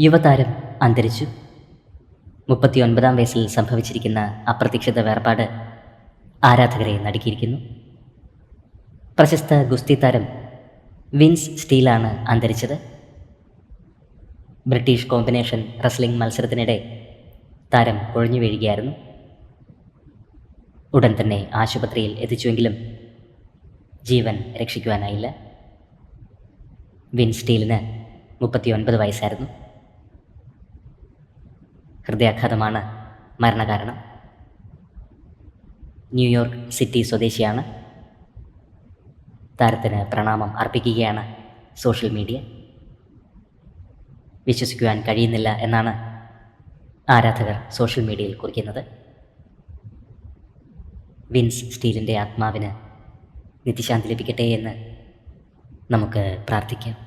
യുവതാരം അന്തരിച്ചു. മുപ്പത്തിയൊൻപതാം വയസ്സിൽ സംഭവിച്ചിരിക്കുന്ന അപ്രതീക്ഷിത വേർപാട് ആരാധകരെ നടുക്കിയിരിക്കുന്നു. പ്രശസ്ത ഗുസ്തി താരം വിൻസ് സ്റ്റീലാണ് അന്തരിച്ചത്. ബ്രിട്ടീഷ് കോമ്പിനേഷൻ റെസ്ലിംഗ് മത്സരത്തിനിടെ താരം കൊഴിഞ്ഞു വീഴുകയായിരുന്നു. ഉടൻ തന്നെ ആശുപത്രിയിൽ എത്തിച്ചുവെങ്കിലും ജീവൻ രക്ഷിക്കുവാനായില്ല. വിൻസ് സ്റ്റീലിന് മുപ്പത്തിയൊൻപത് വയസ്സായിരുന്നു. ഹൃദയാഘാതമാണ് മരണകാരണം. ന്യൂയോർക്ക് സിറ്റി സ്വദേശിയാണ്. താരത്തിന് പ്രണാമം അർപ്പിക്കുകയാണ് സോഷ്യൽ മീഡിയ. വിശ്വസിക്കുവാൻ കഴിയുന്നില്ല എന്നാണ് ആരാധകർ സോഷ്യൽ മീഡിയയിൽ കുറിക്കുന്നത്. വിൻസ് സ്റ്റീലിന്റെ ആത്മാവിന് നിത്യശാന്തി ലഭിക്കട്ടെ എന്ന് നമുക്ക് പ്രാർത്ഥിക്കാം.